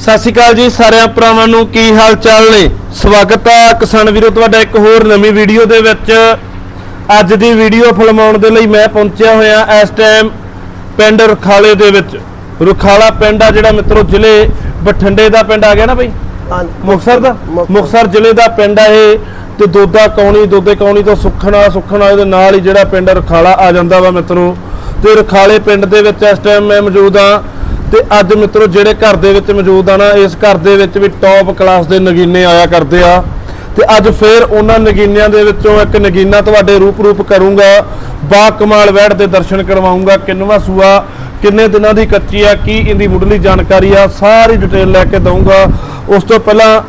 ਸਤਿ ਸ਼੍ਰੀ ਅਕਾਲ ਜੀ ਸਾਰਿਆਂ ਭਰਾਵਾਂ ਨੂੰ ਕੀ ਹਾਲ ਚਾਲ ਨੇ? ਸਵਾਗਤ ਹੈ ਕਿਸਾਨ ਵੀਰੋ ਤੁਹਾਡਾ ਇੱਕ ਹੋਰ ਨਵੀਂ ਵੀਡੀਓ ਦੇ ਵਿੱਚ। ਅੱਜ ਦੀ ਵੀਡੀਓ ਫਿਲਮਾਉਣ ਦੇ ਲਈ ਮੈਂ ਪਹੁੰਚਿਆ ਹੋਇਆ ਇਸ ਟਾਈਮ ਪਿੰਡ ਰੁਖਾਲੇ ਦੇ ਵਿੱਚ। ਰੁਖਾਲਾ ਪਿੰਡ ਆ ਜਿਹੜਾ ਮਿੱਤਰੋ ਜ਼ਿਲ੍ਹੇ ਬਠਿੰਡੇ ਦਾ ਪਿੰਡ ਆ ਗਿਆ ਨਾ ਬਈ? ਮੁਕਸਰ ਦਾ। ਮੁਕਸਰ। ਜ਼ਿਲ੍ਹੇ ਦਾ ਪਿੰਡ ਆ ਇਹ। ਤੇ ਦੋਦਾ ਕੌਣੀ ਦੋਦੇ ਕੌਣੀ ਤੋਂ ਸੁਖਣਾ ਸੁਖਣਾ ਦੇ ਨਾਲ ਹੀ ਜਿਹੜਾ ਪਿੰਡ ਰਖਾਲਾ ਆ ਜਾਂਦਾ ਵਾ ਮਿੱਤਰੋ। ਤੇ ਰਖਾਲੇ ਪਿੰਡ ਦੇ ਵਿੱਚ ਇਸ ਟਾਈਮ ਮੈਂ ਮੌਜੂਦ ਆ ਤੇ ਅੱਜ ਮਿੱਤਰੋ ਜਿਹੜੇ ਘਰ ਦੇ ਵਿੱਚ ਮੌਜੂਦ ਆ ਨਾ, ਇਸ ਘਰ ਦੇ ਵਿੱਚ ਵੀ ਟੌਪ ਕਲਾਸ ਦੇ ਨਗੀਨੇ ਆਇਆ ਕਰਦੇ ਆ। ਤੇ ਅੱਜ ਫੇਰ ਉਹਨਾਂ ਨਗੀਨਿਆਂ ਦੇ ਵਿੱਚੋਂ ਇੱਕ ਨਗੀਨਾ ਤੁਹਾਡੇ ਰੂਪ ਰੂਪ ਕਰੂੰਗਾ। ਬਾ ਕਮਾਲ ਵੈੜ ਦੇ ਦਰਸ਼ਨ ਕਰਵਾਉਂਗਾ। ਕਿੰਨਵਾ ਸੂਆ, ਕਿੰਨੇ ਦਿਨਾਂ ਦੀ ਕੱਚੀ ਆ, ਕੀ ਇਹਦੀ ਮੁੱਢਲੀ ਜਾਣਕਾਰੀ ਆ, ਸਾਰੀ ਡਿਟੇਲ ਲੈ ਕੇ ਦਊਂਗਾ। ਉਸ ਤੋਂ ਪਹਿਲਾਂ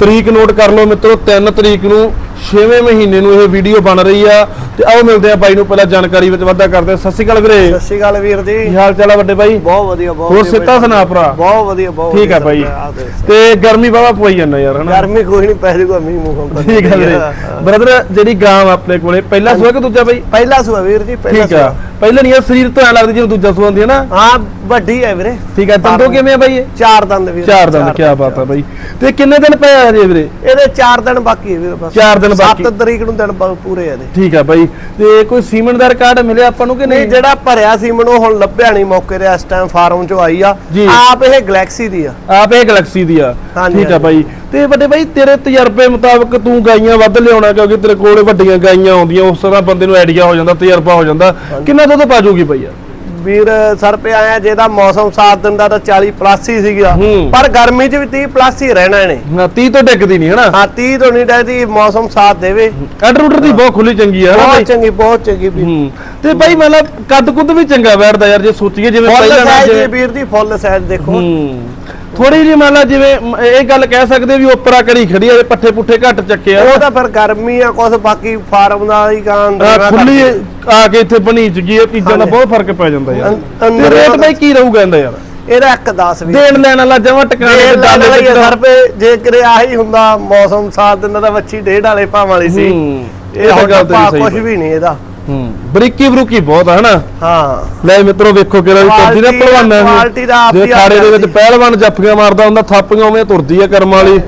ਤਰੀਕ ਨੋਟ ਕਰ ਲਓ ਮਿੱਤਰੋ 3 ਤਰੀਕ ਨੂੰ 6ਵੇਂ ਮਹੀਨੇ ਨੂੰ ਇਹ ਵੀਡੀਓ ਬਣ ਰਹੀ ਆ ਤੇ ਆਓ ਮਿਲਦੇ ਆ ਬਾਈ ਨੂੰ ਪਹਿਲਾਂ ਜਾਣਕਾਰੀ ਵਿੱਚ ਵਾਧਾ ਕਰਦੇ ਆ। ਸਤਿ ਸ਼੍ਰੀ ਅਕਾਲ ਵੀਰੇ। ਸਤਿ ਸ਼੍ਰੀ ਅਕਾਲ ਵੀਰ ਜੀ। ਕੀ ਹਾਲ ਚਾਲ ਆ ਵੱਡੇ ਬਾਈ? ਬਹੁਤ ਵਧੀਆ ਬਹੁਤ ਹੋਰ ਵਧੀਆ ਸਿੱਧਾ ਬਾਈ। ਸੁਣਾ ਭਰਾ? ਬਹੁਤ ਵਧੀਆ ਬਹੁਤ ਠੀਕ ਆ ਵਧੀਆ ਬਾਈ। ਤੇ ਗਰਮੀ ਬਾਵਾ ਪਵਾਈ ਜਾਂਦਾ ਯਾਰ ਹਨਾ? ਗਰਮੀ ਕੋਈ ਨਹੀਂ ਪੈ ਜੂਗਾ ਮੀਂਹ ਮੂੰਹ ਹੁੰਦਾ ਠੀਕ ਆ ਵੀਰੇ। ਬ੍ਰਦਰ ਜਿਹੜੀ ਗਾਂ ਆਪਣੇ ਕੋਲੇ ਪਹਿਲਾ ਸੂਆ ਕਿ ਦੂਜਾ ਬਾਈ? ਪਹਿਲਾ ਸੁਆ ਵੀਰ ਜੀ ਪਹਿਲਾ ਠੀਕ ਆ। ਪਹਿਲਾਂ ਨਹੀਂ ਇਹ ਸਰੀਰ ਤੋਂ ਐ ਲੱਗਦੀ ਜਿਵੇਂ ਦੂਜਾ ਸੂਆ ਹੁੰਦੀ ਹੈ ਨਾ। ਹਾਂ ਵੱਡੀ ਹੈ ਵੀਰੇ। ਠੀਕ ਆ ਦੰਦੋ ਕਿਵੇਂ ਆ ਬਾਈ ਇਹ? ਚਾਰ ਦੰਦ ਵੀਰ। ਚਾਰ ਦੰਦ ਕੀ ਬਾਤ ਆ ਬਾਈ। ਤੇ ਕਿੰਨੇ ਦਿਨ ਪਏ ਆ ਜੀ ਵੀਰੇ? ਇਹਦੇ ਚਾਰ ਦਿਨ ਬਾਕੀ ਹੈ ਵੀਰ ਬਸ। ਚਾਰ ਦਿਨ ਬਾਕੀ। 7 ਤਰੀਕ ਨੂੰ ਦਿਨ ਪੂਰੇ ਆ ਇਹਦੇ। ਠੀਕ ਆ ਬਾਈ। ਤੇ ਕੋਈ ਸੀਮਨ ਦਾ ਰਿਕਾਰਡ ਮਿਲਿਆ ਆਪਾਂ ਨੂੰ ਕਿ ਨਹੀਂ ਜਿਹੜਾ ਭਰਿਆ ਸੀ ਮੈਨੂੰ ਹੁਣ ਲੱਭਿਆ ਨਹੀਂ ਮੌਕੇ ਤੇ ਇਸ ਟਾਈਮ ਫਾਰਮ ਚੋਂ ਆਈ ਆ। ਆਪ ਇਹ ਗੈਲੈਕਸੀ ਦੀ ਆ। ਆਪ ਇਹ ਗੈਲੈਕਸੀ ਦੀ ਆ। ਠੀਕ ਆ। ਬਾਈ। ਤੇ ਵੱਡੇ ਬਾਈ ਤੇਰੇ ਤਜਰਬੇ ਮੁਤਾਬਕ ਤੂੰ ਗਾਈਆਂ ਵੱਧ ਲਿਆਉਣਾ ਕਿਉਂਕਿ ਤੇਰੇ ਕੋਲ ਵੱਡੀਆਂ ਗਾਈਆਂ ਆਉਂਦੀਆਂ ਉਸ ਤਰ੍ਹਾਂ ਬੰਦੇ ਨੂੰ ਆਈਡੀਆ ਹੋ ਜਾਂਦਾ ਤਜਰਬਾ ਹੋ ਜਾਂਦਾ। ਕਿੰਨਾ ਦੁੱਧ ਪਾਜੂਗੀ ਬਾਈ ਯਾਰ? ਵੀਰ ਸਰ ਪਿਆ ਆਇਆ ਜਿਹਦਾ ਮੌਸਮ ਸਾਥ ਦਿੰਦਾ ਤਾਂ 40 ਪਲੱਸ ਹੀ ਸੀਗਾ। ਪਰ ਗਰਮੀ 'ਚ ਵੀ 30 ਪਲੱਸ ਹੀ ਰਹਿਣਾ ਹਾਂ 30 ਤੋਂ ਡਿੱਗਦੀ ਨਹੀਂ ਹਨਾ? ਹਾਂ 30 ਤੋਂ ਨਹੀਂ ਡਰਦੀ ਮੌਸਮ ਸਾਥ ਦੇਵੇ। ਆਰਡਰ ਦੀ ਬਹੁਤ ਖੁੱਲੀ ਚੰਗੀ ਆ ਬਹੁਤ ਚੰਗੀ ਬਹੁਤ ਚੰਗੀ ਵੀ ਤੇ ਬਾਈ ਮਤਲਬ ਕੱਦ ਕੁੱਦ ਵੀ ਚੰਗਾ ਬੈਠਦਾ ਯਾਰ ਜੇ ਸੋਚੀਏ ਜਿਵੇਂ ਪਹਿਲਾਂ ਨਾ ਜੀ ਵੀਰ ਦੀ ਫੁੱਲ ਸਾਈਜ਼ ਦੇਖੋ। ਥੋੜੀ ਜਿਹੀ ਮੰਨ ਲਾ ਜਿਵੇਂ ਮ- ਇਹ ਗੱਲ ਕਹਿ ਸਕਦੇ ਵੀ ਉਪਰਾ ਕਰੀ ਖੜੀ ਆ ਪੱਠੇ ਪੁੱਠੇ ਘੱਟ ਚੱਕੇ ਆ। ਉਹ ਤਾਂ ਫਿਰ ਗਰਮੀ ਆ ਕੁਛ ਬਾਕੀ ਫਾਰਮ ਦਾ ਹੀ ਕਾਂ ਆਹ ਖੁੱਲੀ ਆ ਕੇ ਇੱਥੇ ਬਣੀ ਚੁੱਕੀ ਇਹ ਚੀਜ਼ਾਂ ਦਾ। ਬਹੁਤ ਫ਼ਰਕ ਪੈ ਜਾਂਦਾ ਯਾਰ। ਅੰ- ਤੇ ਅੰਦਰ ਰੇਟ ਉਹਦਾ- ਬਾਈ ਕੀ ਰਹੂਗਾ ਇਹਦਾ ਯਾਰ? ਇਹਦਾ ਇੱਕ 10 ਵੀ ਦੇਣ ਲੈਣ ਵਾਲਾ ਜਮਾ ਟਿਕਾਣੇ ਡਾਲੇ ਸਰ ਪੇ ਜੇ ਕਰੇ ਆਹੀ ਹੁੰਦਾ ਮੌਸਮ ਸਾਥ ਦਿੰਦਾ ਤਾਂ ਵੱਛੀ ਡੇਢ ਵਾਲੇ ਭਾਂ ਵਾਲੀ ਸੀ। ਹੂੰ, ਇਹ ਹੁਣ ਗੱਲ ਤੇਰੀ ਸਹੀ ਕੁਝ। ਵੀ ਨਹੀਂ ਇਹਦਾ। ਹੂੰ। ਬਰੀਕੀ ਬਰੂਕੀ ਬਹੁਤ ਆ ਹਨਾ? ਹਾਂ। ਲੈ ਮਿੱਤਰੋ ਵੇਖੋ ਕਿਹੜਾ ਵੀ ਤੁਰਦੀ ਨਾ ਪਹਿਲਵਾਨਾਂ quality ਦਾ ਆਪ ਜੇ ਹੀ ਖਾੜੇ ਦੇ ਵਿੱਚ। ਪਹਿਲਵਾਨ ਜੱਫੀਆਂ ਮਾਰਦਾ ਹੁੰਦਾ ਥਾਪੀਆਂ ਉਵੇਂ ਤੁਰਦੀ ਆ ਕਰਮ ਵਾਲੀ।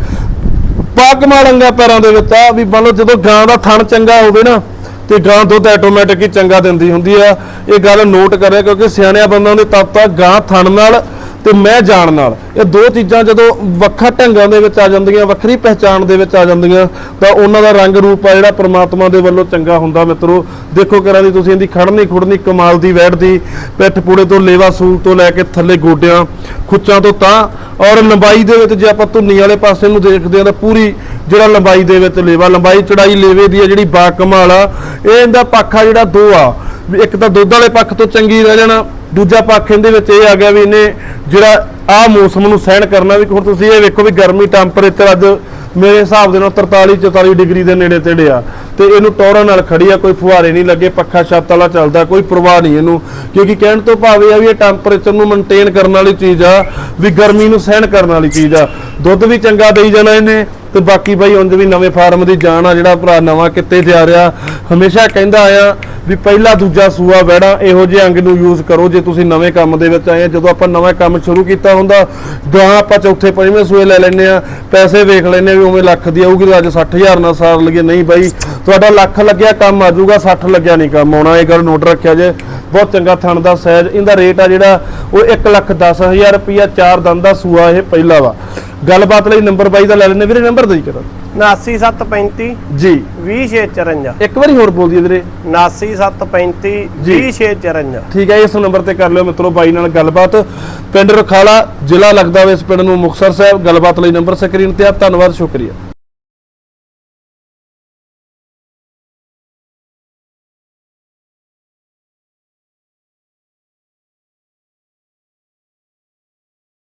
ਪਾਕ ਮਾਲੰਗਾ ਪੈਰਾਂ ਦੇ ਵਿੱਚ ਆ ਵੀ ਮੰਨ ਲਓ ਜਦੋਂ ਗਾਂ ਦਾ ਥਣ ਚੰਗਾ ਹੋਵੇ ਨਾ ਤੇ ਗਾਂ ਦੁੱਧ ਆਟੋਮੈਟਿਕ ਹੀ ਚੰਗਾ ਦਿੰਦੀ ਹੁੰਦੀ ਆ। ਇਹ ਗੱਲ ਨੋਟ ਕਰਿਆ ਕਿਉਂਕਿ ਸਿਆਣਿਆਂ ਬੰਦਿਆਂ ਦੇ ਤੱਤ ਆ ਗਾਂ ਥਣ ਨਾਲ ਤੇ ਮੈਂ ਜਾਣ ਨਾਲ। ਇਹ ਦੋ ਚੀਜ਼ਾਂ ਜਦੋਂ ਵੱਖਰਾ ਢੰਗਾਂ ਦੇ ਵਿੱਚ ਆ ਜਾਂਦੀਆਂ, ਵੱਖਰੀ ਪਹਿਚਾਣ ਦੇ ਵਿੱਚ ਆ ਜਾਂਦੀਆਂ, ਤਾਂ ਉਹਨਾਂ ਦਾ ਰੰਗ ਰੂਪ ਆ ਜਿਹੜਾ ਪ੍ਰਮਾਤਮਾ ਦੇ ਵੱਲੋਂ ਚੰਗਾ ਹੁੰਦਾ ਮਿੱਤਰੋ। ਦੇਖੋ ਕਰਾਂ ਦੀ ਤੁਸੀਂ ਇਹਦੀ ਖੜਨੀ ਖੁੜਨੀ ਕਮਾਲ ਦੀ ਵੈੜਦੀ, ਪਿੱਠ ਪੂੜੇ ਤੋਂ ਲੇਵਾ ਸੂਲ ਤੋਂ ਲੈ ਕੇ ਥੱਲੇ ਗੋਡਿਆਂ, ਖੁੱਚਾਂ ਤੋਂ ਤਾਂ। ਔਰ ਲੰਬਾਈ ਦੇ ਵਿੱਚ ਜੇ ਆਪਾਂ ਧੁੰਨੀ ਵਾਲੇ ਪਾਸੇ ਨੂੰ ਦੇਖਦੇ ਹਾਂ ਤਾਂ ਪੂਰੀ ਜਿਹੜਾ ਲੰਬਾਈ ਦੇ ਵਿੱਚ ਲੇਵਾ, ਲੰਬਾਈ ਚੜਾਈ ਲੇਵੇ ਦੀ ਆ ਜਿਹੜੀ ਬਾ ਕਮਾਲ ਆ, ਇਹ ਇਹਦਾ ਪੱਖਾ ਜਿਹੜਾ ਦੋ ਆ। ਵੀ ਇੱਕ ਤਾਂ ਦੁੱਧ ਵਾਲੇ ਪੱਖ ਤੋਂ ਚੰਗੀ ਰਹਿ ਜਾਣਾ ਦੂਜਾ ਪੱਖ ਇਹਦੇ ਵਿੱਚ ਇਹ ਆ ਗਿਆ ਵੀ ਇਹਨੇ ਜਿਹੜਾ ਆ ਮੌਸਮ ਨੂੰ ਸਹਿਣ ਕਰਨਾ ਵੀ ਹੁਣ ਤੁਸੀਂ ਇਹ ਵੇਖੋ ਵੀ ਗਰਮੀ ਟੈਂਪਰੇਚਰ ਅੱਜ ਮੇਰੇ ਹਿਸਾਬ ਦੇ ਨਾਲ 43 44 ਡਿਗਰੀ ਦੇ ਨੇੜੇ ਤੇੜੇ ਆ। ਤੇ ਇਹਨੂੰ ਟੌਰਾਂ ਨਾਲ ਖੜੀ ਆ, ਕੋਈ ਫੁਹਾਰੇ ਨਹੀਂ ਲੱਗੇ, ਪੱਖਾ ਛੱਤ ਵਾਲਾ ਚੱਲਦਾ, ਕੋਈ ਪ੍ਰਵਾਹ ਨਹੀਂ ਇਹਨੂੰ। ਕਿਉਂਕਿ ਕਹਿਣ ਤੋਂ ਭਾਵੇਂ ਆ ਵੀ ਇਹ ਟੈਂਪਰੇਚਰ ਨੂੰ ਮੇਨਟੇਨ ਕਰਨ ਵਾਲੀ ਚੀਜ਼ ਆ, ਵੀ ਗਰਮੀ ਨੂੰ ਸਹਿਣ ਕਰਨ ਵਾਲੀ ਚੀਜ਼ ਆ। ਦੁੱਧ ਵੀ ਚੰਗਾ ਦੇਈ ਜਾਣਾ ਇਹਨੇ। ਤੇ ਬਾਕੀ ਬਾਈ ਉਂਝ ਵੀ ਨਵੇਂ ਫਾਰਮ ਦੀ ਜਾਣ ਆ, ਜਿਹੜਾ ਭਰਾ ਨਵਾਂ ਕਿੱਤੇ ਜਾ ਰਿਹਾ, ਹਮੇਸ਼ਾ ਕਹਿੰਦਾ ਆਇਆ ਵੀ ਪਹਿਲਾ ਦੂਜਾ ਸੂਆ ਵੈੜਾ ਇਹੋ ਜਿਹੇ ਅੰਗ ਨੂੰ ਯੂਜ਼ ਕਰੋ ਜੇ ਤੁਸੀਂ ਨਵੇਂ ਕੰਮ ਦੇ ਵਿੱਚ ਆਏ ਆ। ਜਦੋਂ ਆਪਾਂ ਨਵਾਂ ਕੰਮ ਸ਼ੁਰੂ ਕੀਤਾ ਹੁੰਦਾ ਜਾਂ ਆਪਾਂ ਚੌਥੇ ਪੰਜਵੇਂ ਸੂਏ ਲੈ ਲੈਨੇ ਆ, ਪੈਸੇ ਵੇਖ ਲੈਨੇ ਆ ਵੀ ਉਵੇਂ ਲੱਖ ਦੀ ਆਊਗੀ ਤਾਂ ਅੱਜ 60000 ਨਾਲ ਸਾਰ ਲਈਏ। ਨਹੀਂ ਬਾਈ, ਤੁਹਾਡਾ ਲੱਖ ਲੱਗਿਆ ਕੰਮ ਆ ਜਾਊਗਾ 60 ਲੱਗਿਆ ਨਹੀਂ ਕੰਮ। ਆਉਣਾ ਇਹ ਗੱਲ ਨੋਟ ਰੱਖਿਆ ਜੇ, ਬਹੁਤ ਚੰਗਾ ਥਣ ਦਾ ਸਾਈਜ਼ ਇਹਦਾ ਰੇਟ ਆ ਜਿਹੜਾ, ਉਹ 1 ਲੱਖ 10000 ਰੁਪਿਆ ਚਾਰ ਦੰਦ ਦਾ ਸੂਆ ਇਹ ਪਹਿਲਾ ਵਾ। ਗੱਲਬਾਤ ਲਈ ਨੰਬਰ ਬਾਈ ਦਾ ਲੈ ਲੈਨੇ ਵੀਰੇ ਨੰਬਰ ਦੇ ਕਰਾਂ 89735 ਜੀ। 20654 ਇੱਕ ਵਾਰੀ ਹੋਰ ਬੋਲ ਦਈਏ ਵੀਰੇ। 89735 ਜੀ। 20654 ਠੀਕ ਹੈ ਇਸ ਨੰਬਰ ਤੇ ਕਰ ਲਿਓ ਮਿੱਤਰੋ ਬਾਈ ਨਾਲ ਗੱਲਬਾਤ। ਪਿੰਡ ਰਖਾਲਾ ਜ਼ਿਲ੍ਹਾ ਲੱਗਦਾ ਵੇ ਇਸ ਪਿੰਡ ਨੂੰ ਮੁਕਤਸਰ ਸਾਹਿਬ। ਗੱਲਬਾਤ ਲਈ ਨੰਬਰ ਸਕਰੀਨ ਤੇ ਆ। ਧੰਨਵਾਦ ਸ਼ੁਕਰੀਆ।